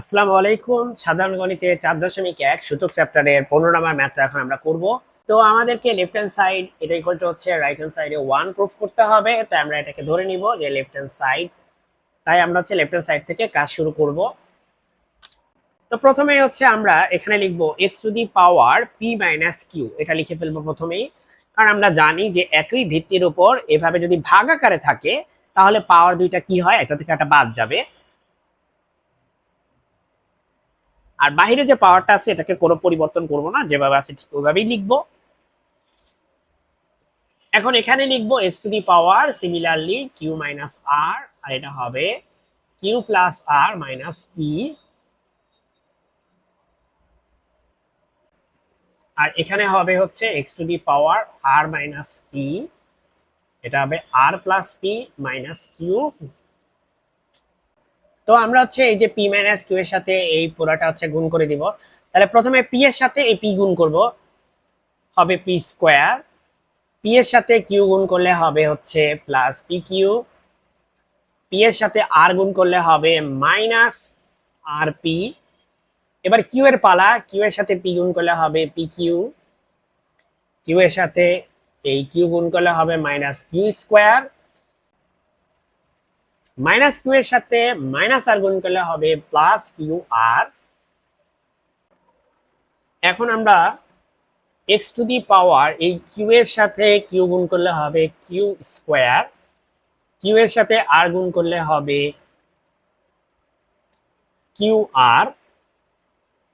আসসালামু আলাইকুম। সাধারণ গণিতে চার দশমিক এক সূচক চ্যাপ্টারের পনেরো নম্বর ম্যাথটা এখন আমরা করব। তো আমাদেরকে লেফট হ্যান্ড সাইড এটা ইকুয়াল টু হচ্ছে রাইট হ্যান্ড সাইডে ওয়ান প্রুফ করতে হবে। তাই আমরা এটাকে ধরে নিব যে লেফট হ্যান্ড সাইড তাই আমরা হচ্ছে লেফট হ্যান্ড সাইড থেকে কাজ শুরু করব। তো প্রথমে হচ্ছে আমরা এখানে লিখব x to the power p minus q এটা লিখে ফেলব প্রথমেই। কারণ আমরা জানি যে একই ভিত্তির উপর এভাবে যদি ভাগ আকারে থাকে, তাহলে পাওয়ার দুইটা কি হয়? একটা থেকে একটা বাদ যাবে। আর বাহিরে যে পাওয়ারটা আছে, এটাকে কোনো পরিবর্তন করব না, যেভাবে আছে ঠিক ওইভাবেই লিখব। এখন এখানে লিখব x to the power similarly q minus r আর এটা হবে q plus r minus p আর এখানে হবে হচ্ছে x to the power r minus p এটা হবে r plus p minus q তো আমরা হচ্ছে এই যে পি মাইনাস কিউ এর সাথে এই পুরাটা হচ্ছে গুণ করে দিব। তাহলে প্রথমে পি এর সাথে এই পি গুণ করব, হবে পি স্কোয়ার পি এর সাথে কিউ গুণ করলে হবে হচ্ছে প্লাস পি কিউ পি এর সাথে আর গুণ করলে হবে মাইনাস আর পি এবার কিউ এর পালা কিউ এর সাথে পি গুণ করলে হবে পি কিউ কিউ এর সাথে এই কিউ গুণ করলে হবে minus q square minus q এর সাথে মাইনাস আর গুণ করলে হবে প্লাস কিউ আর। এখন আমরা এক্স টু দি পাওয়ার এই কিউ এর সাথে কিউ গুণ করলে হবে কিউ স্কোয়ার। কিউ এর সাথে আর গুণ করলে হবে কিউ আর।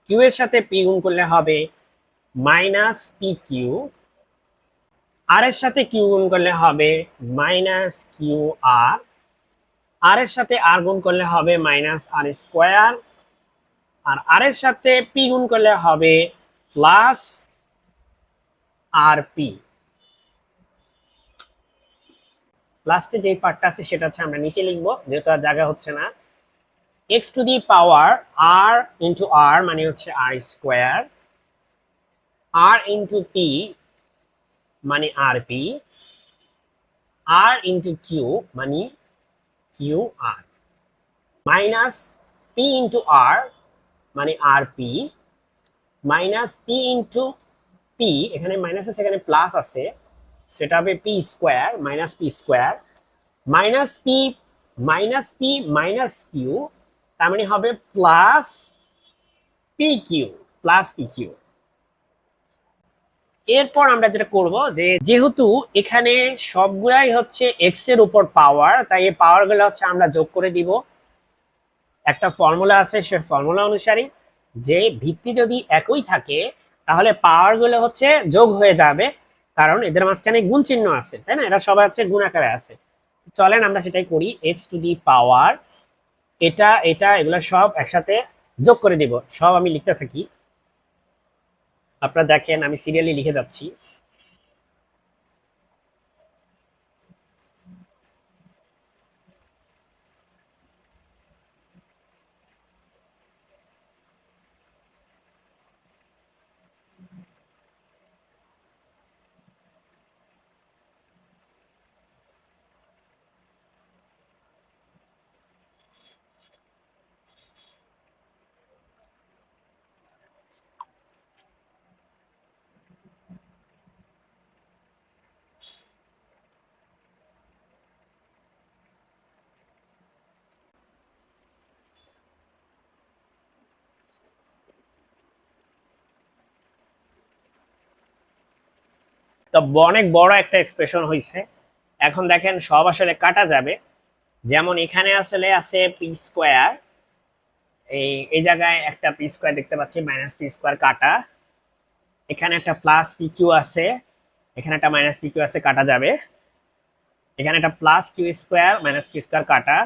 কিউ এর সাথে পি গুণ করলে হবে মাইনাস পি কিউ। আর এর সাথে কিউ গুণ করলে হবে মাইনাস কিউ আর। আর এর সাথে আর গুণ করলে হবে মাইনাস আর স্কোয়ার আর আর এর সাথে পি গুণ করলে হবে প্লাস আর পি লাস্টে যে পার্টটা আছে সেটা হচ্ছে আমরা নিচে লিখব, যেহেতু আর জায়গা হচ্ছে না। X to the power r into r মানে হচ্ছে r square r into p মানে r p r into q মানে q r minus p into r মানে r p minus p into p এখানে মাইনাস আছে এখানে প্লাস আছে, সেটা হবে p square minus p square minus p minus p minus q তার মানে হবে plus p q plus p q এরপর আমরা যেটা করব যে যেহেতু এখানে সবগুলাই হচ্ছে এক্সের উপর পাওয়ার তাই এই পাওয়ারগুলো হচ্ছে আমরা যোগ করে দিব। একটা ফর্মুলা আছে, সে ফর্মুলা অনুসারে যে ভিত্তি যদি একই থাকে, তাহলে পাওয়ারগুলো হচ্ছে যোগ হয়ে যাবে। কারণ এদের মাঝখানে গুণ চিহ্ন আছে, তাই না? এরা সবাই হচ্ছে গুণ আকারে আছে। চলেন আমরা সেটাই করি এক্স টু দি পাওয়ার এটা এটা, এগুলো সব একসাথে যোগ করে দিব। সব আমি লিখতে থাকি। আপনারা দেখেন আমি সিরিয়ালি লিখে যাচ্ছি। তো অনেক বড় একটা এক্সপ্রেশন হয়েছে এখন দেখেন, সব আসলে কাটা যাবে। যেমন এখানে আসলে আছে পি স্কোয়ার এই এই জায়গায় একটা পি স্কোয়ার দেখতে পাচ্ছি মাইনাস পি স্কোয়ার কাটা। এখানে একটা প্লাস পি কিউ আছে। এখানে একটা মাইনাস পি কিউ আছে, কাটা যাবে। এখানে একটা plus q square minus q square কাটা।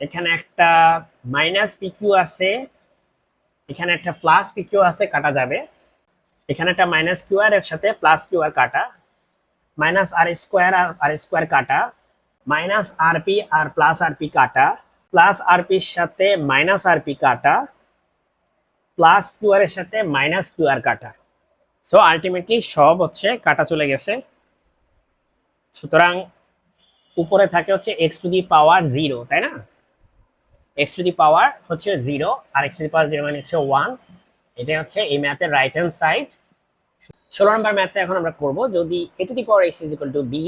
এখানে একটা মাইনাস পি কিউ আছে। এখানে একটা প্লাস পি কিউ আছে, কাটা যাবে। এখানে একটা মাইনাস কিউ আর এর সাথে প্লাস কিউ আর কাটা। Minus r square r r square কাটা। Minus r p r plus r p কাটা। প্লাস আর পির সাথে মাইনাস আর পি কাটা। প্লাস কিউ আর এর সাথে মাইনাস কিউ আর কাটা। সো আলটিমেটলি সব হচ্ছে কাটা চলে গেছে। সুতরাং উপরে থাকে হচ্ছে x to the power zero তাই না? এক্স টু দি পাওয়ার হচ্ছে zero R x to the power zero মানে হচ্ছে ওয়ান এটা হচ্ছে এই ম্যাথের রাইট হ্যান্ড সাইড ষোলো নম্বর ম্যাথটা এখন আমরা করব। যদি a to the power x is equal to b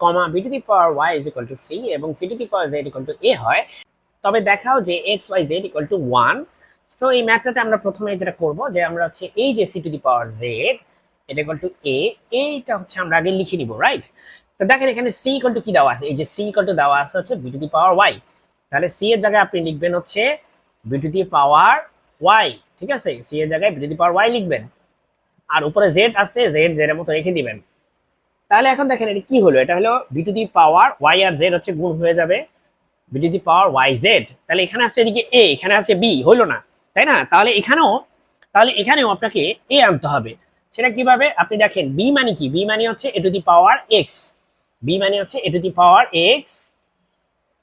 comma b to the power y is equal to c এবং c to the power z equal to a হয়, তবে দেখাও যে x y z equal to one তো এই ম্যাথটাতে আমরা প্রথমে যেটা করব যে আমরা হচ্ছে এই যে c to the power z এটা ইকুয়াল টু এ এইটা হচ্ছে আমরা আগে লিখে নিব রাইট তো দেখেন এখানে সি ইকুয়াল টু কি দেওয়া আছে? এই যে সি ইকুয়াল টু দেওয়া আছে হচ্ছে b to the power y তাহলে সি এর জায়গায় আপনি লিখবেন হচ্ছে b to the power y ঠিক আছে? সি এর জায়গায় বি দি পাওয়ার ওয়াই লিখবেন। আর উপরে জেড আছে জেড জেড এর মতো রেখে দিবেন। তাহলে এখন দেখেন এটা কি হলো? এটা হলো B to the power Y R Z হচ্ছে গুণ হয়ে যাবে। B to the power Y Z তাহলে এখানে আছে এদিকে এ এখানে আছে বি হলো না, তাই না? তাহলে এখানেও তাহলে এখানেও আপনাকে এ আনতে হবে। সেটা কীভাবে? আপনি দেখেন বি মানে কি? বি মানে হচ্ছে a to the power x b মানে হচ্ছে a to the power x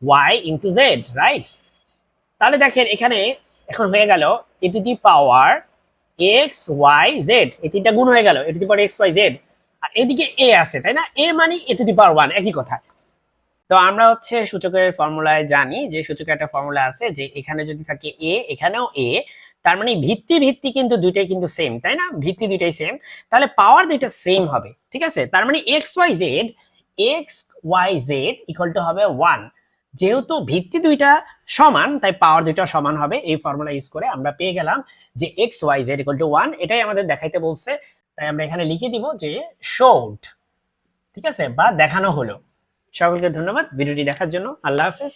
y into z right তাহলে দেখেন, এখানে এখন হয়ে গেল a to the power x y z. এই তিনটা গুণ হয়ে গেল, a to the power x y z. আর এদিকে এ আছে, তাই না? এ মানে এ টু দি পাওয়ার ওয়ান, একই কথা। তো আমরা হচ্ছে সূচকের ফর্মুলায় জানি যে সূচকের একটা ফর্মুলা আছে যে এখানে যদি থাকে এ, এখানেও এ। তার মানে ভিত্তি ভিত্তি কিন্তু দুইটাই কিন্তু সেম তাই না? ভিত্তি দুইটাই সেম তাহলে পাওয়ার দুইটা সেম হবে, ঠিক আছে? তার মানে x y z, x y z equal to হবে ওয়ান। যেহেতু ভিত্তি দুইটা সমান, তাই পাওয়ার দুইটা সমান হবে। এই ফর্মুলা ইউজ করে আমরা পেয়ে গেলাম যে x y z equal to one এটাই আমাদের দেখাইতে বলছে। তাই আমরা এখানে লিখে দিব যে শোড ঠিক আছে? বা দেখানো হলো। সকলকে ধন্যবাদ। ভিডিওটি দেখার জন্য আল্লাহ হাফেজ।